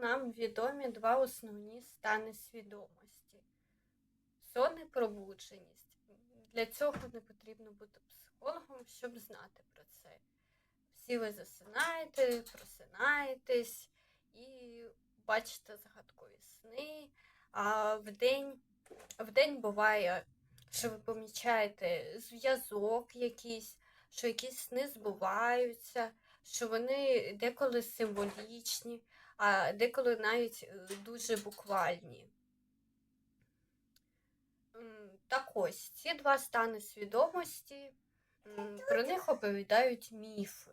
нам відомі два основні стани свідомості: сон і пробудженість. Для цього не потрібно бути психологом, щоб знати про це. Всі ви засинаєте, просинаєтесь і бачите загадкові сни. А вдень, вдень буває, що ви помічаєте зв'язок якийсь, що якісь сни збуваються, що вони деколи символічні, а деколи навіть е, дуже буквальні. Так ось, ці два стани свідомості, про них оповідають міфи.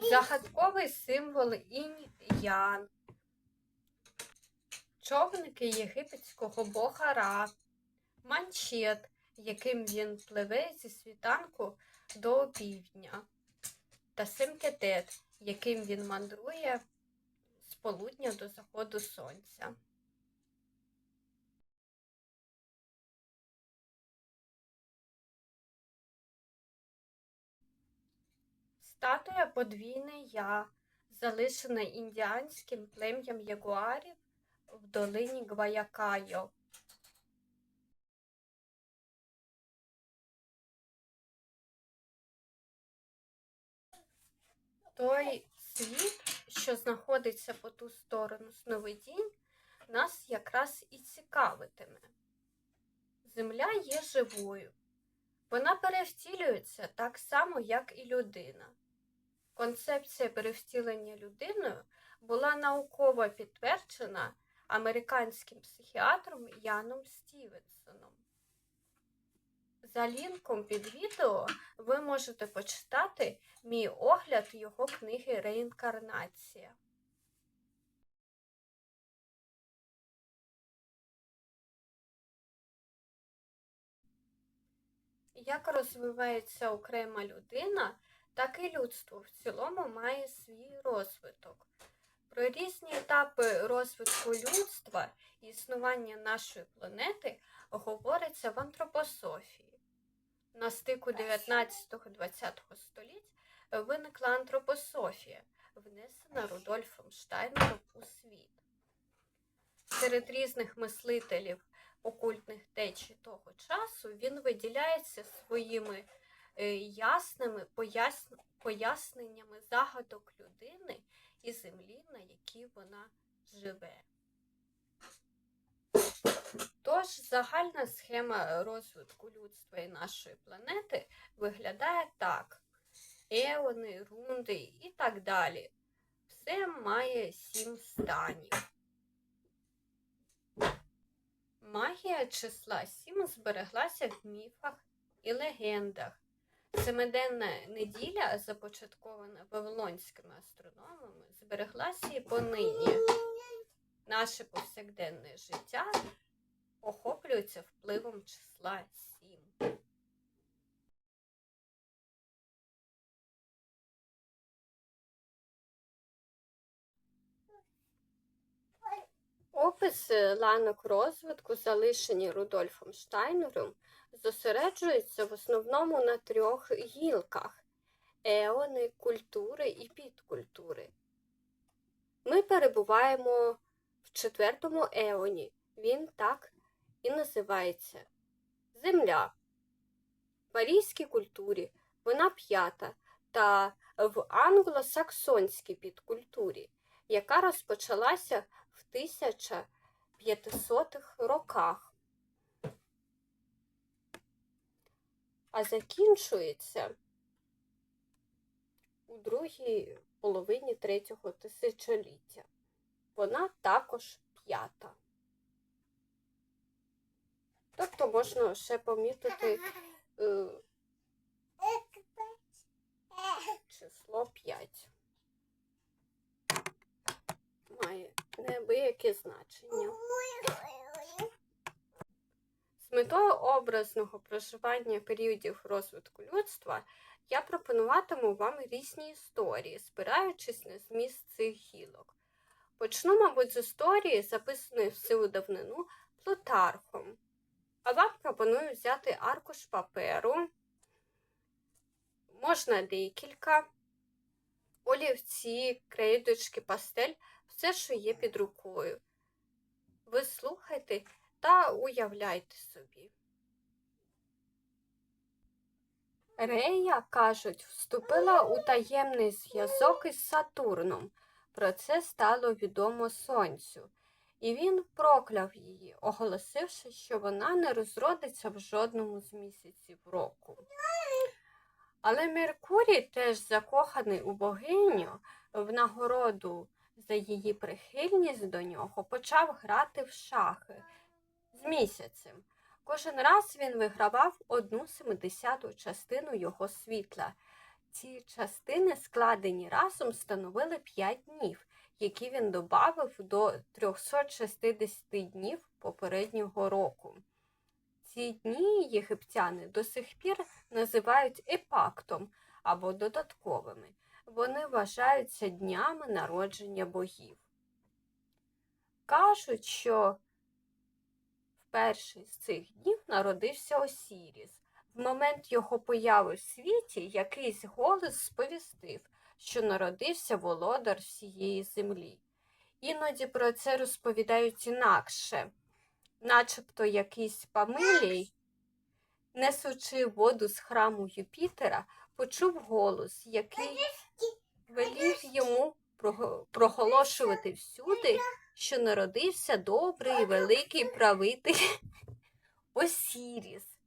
Загадковий символ інь-ян. Човники єгипетського бога Ра, манчет, яким він пливе зі світанку до півдня, та Семкетет, яким він мандрує з полудня до заходу сонця. Статуя подвійне я, залишена індіанським плем'ям ягуарів в долині Гваякайо. Той світ, що знаходиться по ту сторону сновидінь, нас якраз і цікавитиме. Земля є живою. Вона перевтілюється так само, як і людина. Концепція перевтілення людиною була науково підтверджена американським психіатром Яном Стівенсоном. За лінком під відео ви можете почитати мій огляд його книги Реінкарнація. Як розвивається окрема людина, так і людство в цілому має свій розвиток. Про різні етапи розвитку людства і існування нашої планети говориться в антропософії. На стику 19-20 століть виникла антропософія, внесена Рудольфом Штайнером у світ. Серед різних мислителів окультних течій того часу він виділяється своїми е, ясними поясненнями загадок людини і землі, на якій вона живе. Тож загальна схема розвитку людства і нашої планети виглядає так: еони, рунди і так далі. Все має сім станів. Магія числа сім збереглася в міфах і легендах. Семиденна неділя, започаткована вавилонськими астрономами, збереглася і понині. Наше повсякденне життя охоплюється впливом числа сім. Описи ланок розвитку, залишені Рудольфом Штайнером, зосереджуються в основному на трьох гілках еони, культури і підкультури. Ми перебуваємо в четвертому еоні. Він так і називається Земля. В арійській культурі вона п'ята та в англосаксонській підкультурі, яка розпочалася в 1500-х роках, а закінчується у другій половині третього тисячоліття. Вона також п'ята. Тобто можна ще помітити е, число 5. Має неабияке значення. З метою образного проживання періодів розвитку людства я пропонуватиму вам різні історії, спираючись на зміст цих гілок. Почну, мабуть, з історії, записаної в силу давнину Плутархом. А вам пропоную взяти аркуш паперу, можна декілька, олівці, крейдочки, пастель, все, що є під рукою. Ви слухайте та уявляйте собі. Рея, кажуть, вступила у таємний зв'язок із Сатурном. Про це стало відомо сонцю, і він прокляв її, оголосивши, що вона не розродиться в жодному з місяців року. Але Меркурій, теж закоханий у богиню, в нагороду за її прихильність до нього, почав грати в шахи з місяцем. Кожен раз він вигравав одну семидесяту частину його світла. Ці частини, складені разом, становили 5 днів, які він додав до 360 днів попереднього року. Ці дні єгиптяни до сих пір називають епактом або додатковими. Вони вважаються днями народження богів. Кажуть, що в перший з цих днів народився Осіріс. В момент його появи в світі якийсь голос сповістив, що народився володар всієї землі. Іноді про це розповідають інакше, начебто якийсь Памилій, несучи воду з храму Юпітера, почув голос, який велів йому проголошувати всюди, що народився добрий великий правитель Осіріс.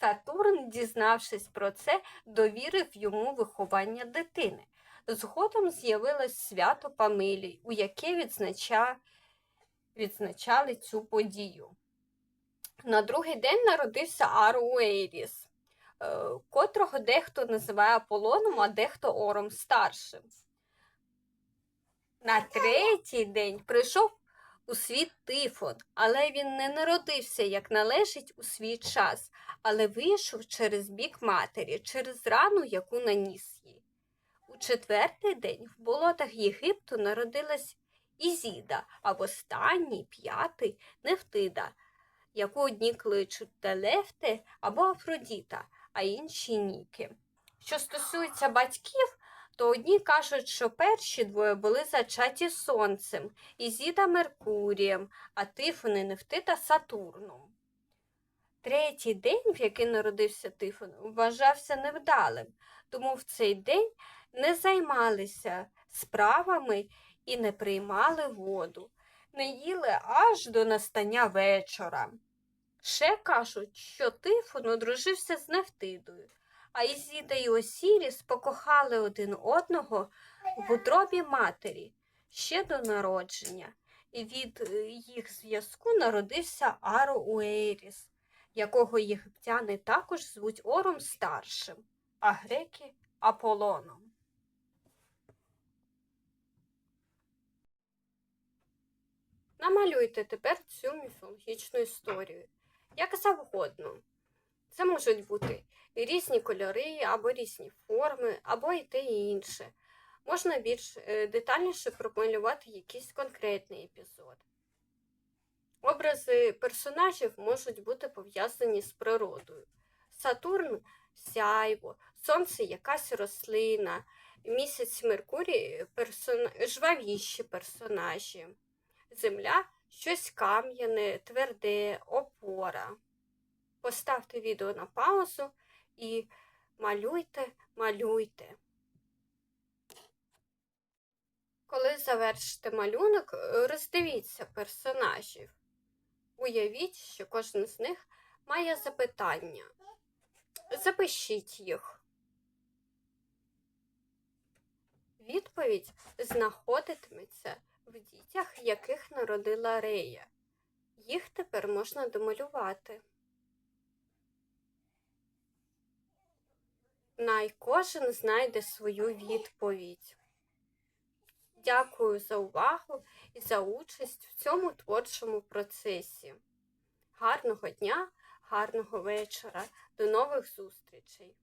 Сатурн, дізнавшись про це, довірив йому виховання дитини. Згодом з'явилось свято Памилій, у яке відзнача... відзначали цю подію. На другий день народився Аруейріс, е, котрого дехто називає Аполлоном, а дехто Ором старшим. На третій день прийшов у світ Тифон, але він не народився, як належить у свій час, але вийшов через бік матері, через рану, яку наніс їй. У четвертий день в болотах Єгипту народилась Ізіда, а в останній п'ятий Нефтида, яку одні кличуть Телефте або Афродіта, а інші Ніки. Що стосується батьків, то одні кажуть, що перші двоє були зачаті сонцем, Ізіда Меркурієм, а Тифон і Нефтида Сатурном. Третій день, в який народився Тифон, вважався невдалим, тому в цей день не займалися справами і не приймали воду, не їли аж до настання вечора. Ще кажуть, що Тифон одружився з Нефтидою, а Ізіда і Осіріс покохали один одного в утробі матері ще до народження, і від е, їх зв'язку народився Ароуеріс, якого єгиптяни також звуть Ором старшим, а греки Аполлоном. Намалюйте тепер цю міфологічну історію, як завгодно. Це можуть бути і різні кольори, або різні форми, або і те і інше. Можна більш е, детальніше промалювати якийсь конкретний епізод. Образи персонажів можуть бути пов'язані з природою. Сатурн сяйво, сонце якась рослина, місяць Меркурій персон... жвавіші персонажі, земля щось кам'яне, тверде, опора. Поставте відео на паузу і малюйте, малюйте. Коли завершите малюнок, роздивіться персонажів. Уявіть, що кожен з них має запитання. Запишіть їх. Відповідь знаходитиметься в дітях, яких народила Рея. Їх тепер можна домалювати. Най кожен знайде свою відповідь. Дякую за увагу і за участь в цьому творчому процесі. Гарного дня, гарного вечора, до нових зустрічей!